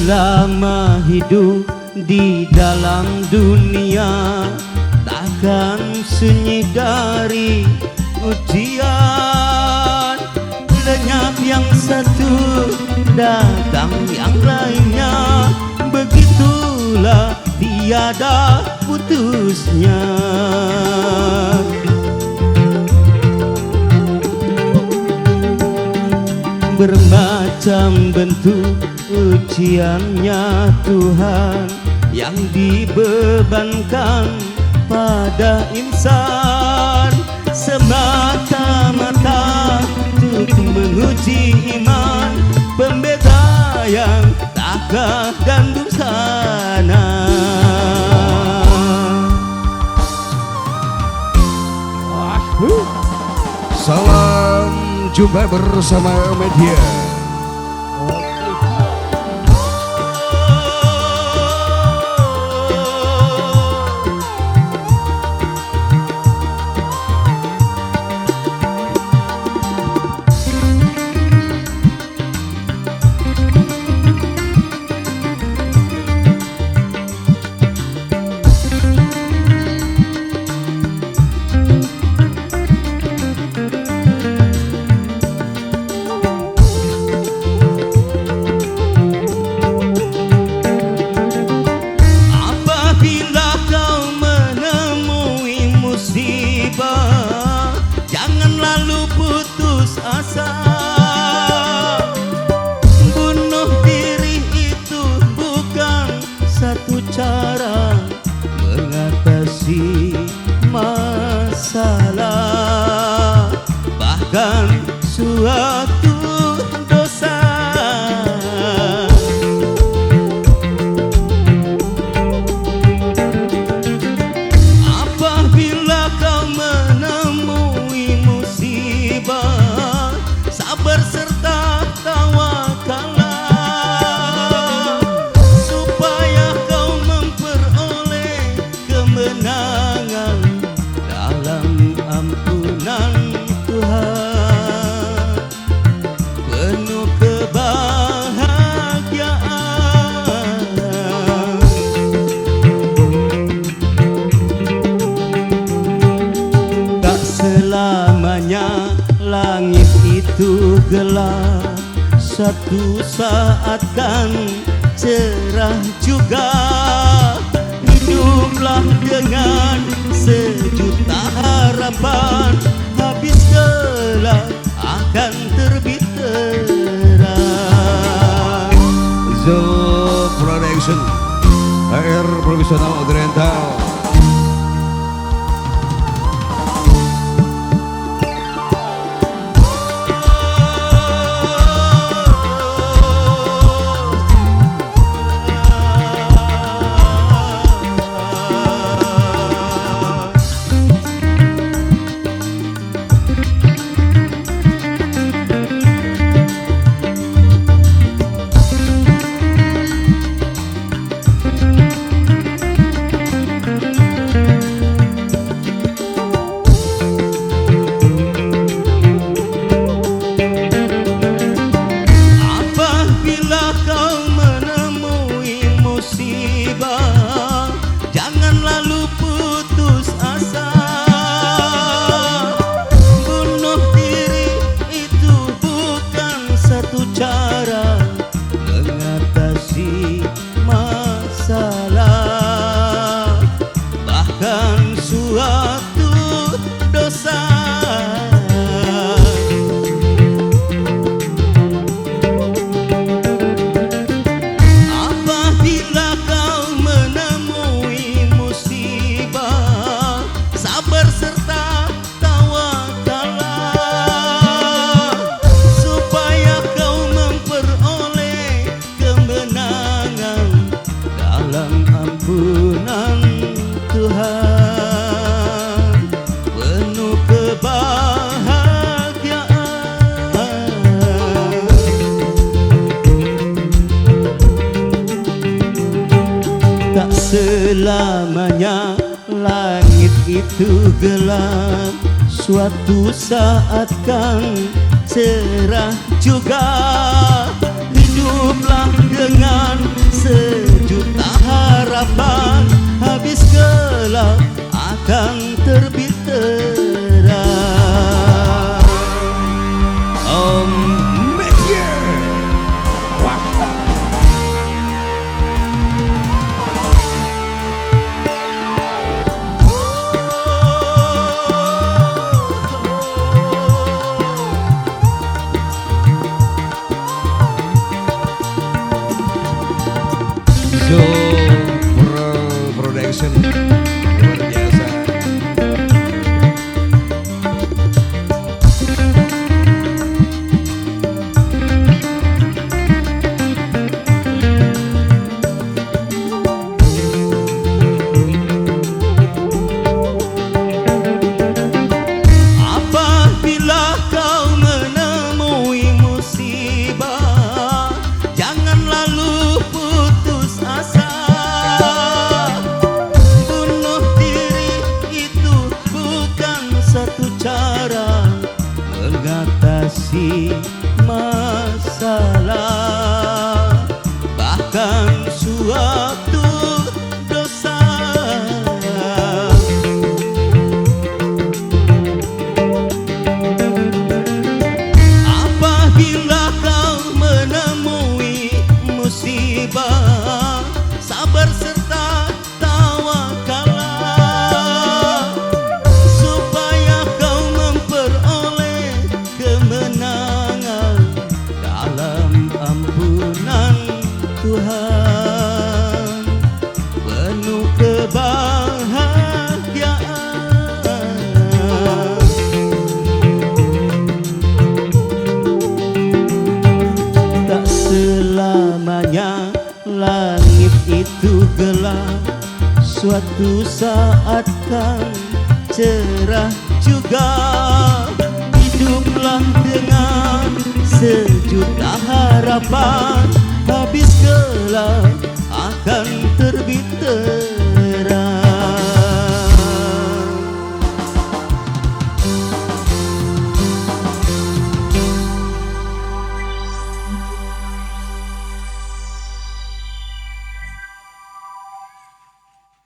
Selama hidup di dalam dunia Takkan sunyi dari ujian. Lenyap yang satu datang yang lainnya Begitulah tiada putusnya. Bermacam bentuk ujiannya Tuhan Yang dibebankan pada insan. Semata-mata untuk menguji iman. Pembeda yang takah dan busana. Salam jumpa bersama media. Bahkan suatu Suatu saat kan cerah juga. Hiduplah dengan sejuta harapan. Habis gelap akan terbit terang Zul Production HR Profesional Oriental ampunan Tuhan Penuh kebahagiaan. Tak selamanya langit itu gelap Suatu saat kan cerah juga hiduplah dengan sejuta harapan habis gelap akan Gracias. Suatu saat kan cerah juga Hiduplah dengan sejuta harapan. Habis gelap akan terbit